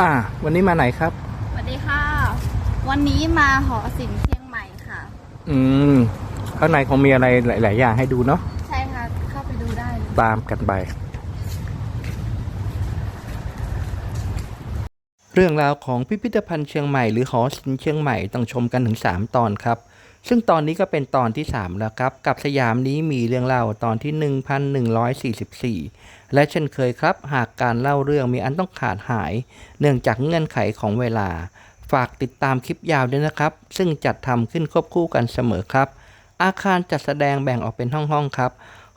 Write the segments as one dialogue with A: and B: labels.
A: อ่า วันนี้มาไหนครับ
B: สวัสดีค่ะ วันนี้มาหอศิลป์เชียงใหม่ค่ะ
A: อืม ข้างในคงมีอะไรหลาย ๆ อย่างให้ดูเนาะ
B: ใช่ค่ะ เข้าไปดูได้เลย
A: ตามกันไป เรื่องราวของพิพิธภัณฑ์เชียงใหม่หรือหอศิลป์เชียงใหม่ต้องชมกันถึง 3 ตอนครับ ซึ่งตอนนี้ก็เป็นตอนที่ 3 แล้วครับ กับสยามนี้มีเรื่องเล่าตอนที่ 1144 และเช่นเคยครับ หากการเล่าเรื่องมีอันต้องขาดหาย เนื่องจากเงื่อนไขของเวลา ฝากติดตามคลิปยาวด้วยนะครับ ซึ่งจัดทำขึ้นควบคู่กันเสมอครับ อาคารจัดแสดงแบ่งออกเป็นห้องๆครับ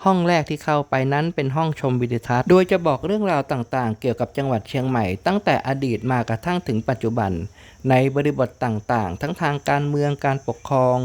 A: ห้องแรกที่เข้าไปนั้นเป็นห้องชมวิดีทัศน์ โดยจะบอกเรื่องราวต่างๆ เกี่ยวกับจังหวัดเชียงใหม่ ตั้งแต่อดีตมากระทั่งถึงปัจจุบัน ในบริบทต่างๆ ทั้งทางการเมืองการปกครอง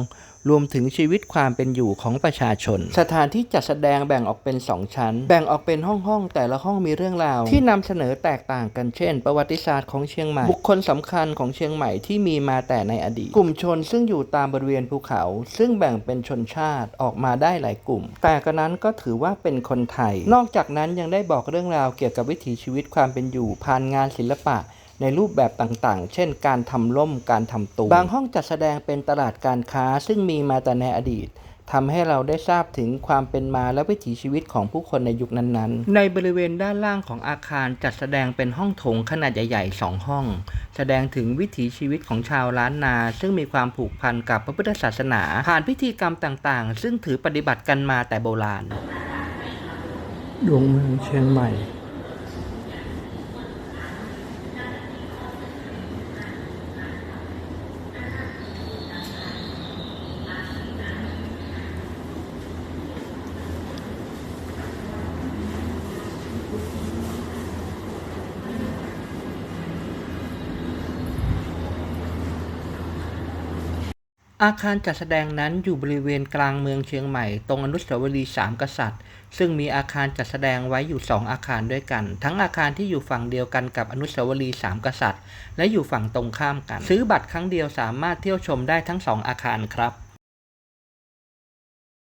A: รวมถึงชีวิตความเป็นอยู่ของประชาชน สถานที่จัดแสดงแบ่งออกเป็น 2 ชั้น แบ่งออกเป็นห้องๆ แต่ละห้องมีเรื่องราว ที่นำเสนอแตกต่างกันเช่น ประวัติศาสตร์ของเชียงใหม่ บุคคลสำคัญของเชียงใหม่ที่มีมาแต่ในอดีต กลุ่มชนซึ่งอยู่ตามบริเวณภูเขา ซึ่งแบ่งเป็นชนชาติออกมาได้หลายกลุ่ม แต่กระนั้นก็ถือว่าเป็นคนไทย นอกจากนั้นยังได้บอกเรื่องราวเกี่ยวกับวิถีชีวิตความเป็นอยู่ผ่านงานศิลปะ ในรูปแบบต่างๆ เช่น การทำล่ม การทำตูบางห้องจัดแสดงเป็นตลาดการค้าซึ่งมีมาแต่ในอดีตทำให้เราได้ทราบถึงความเป็นมาและวิถีชีวิตของผู้คนในยุคนั้นๆ ในบริเวณด้านล่างของอาคารจัดแสดงเป็นห้องโถงขนาดใหญ่ๆสองห้อง แสดงถึงวิถีชีวิตของชาวล้านนา ซึ่งมีความผูกพันกับพระพุทธศาสนา ผ่านพิธีกรรมต่างๆ ซึ่งถือปฏิบัติกันมาแต่โบราณ ดวงเมืองเชียงใหม่ อาคารจัดแสดงนั้นอยู่บริเวณกลางเมืองเชียงใหม่ ตรงอนุสาวรีย์สามกษัตริย์ ซึ่งมีอาคารจัดแสดงไว้อยู่ 2 อาคารด้วยกัน ทั้งอาคารที่อยู่ฝั่งเดียวกันกับอนุสาวรีย์สามกษัตริย์ และอยู่ฝั่งตรงข้ามกัน ซื้อบัตรครั้งเดียวสามารถเที่ยวชมได้ทั้ง 2 อาคารครับ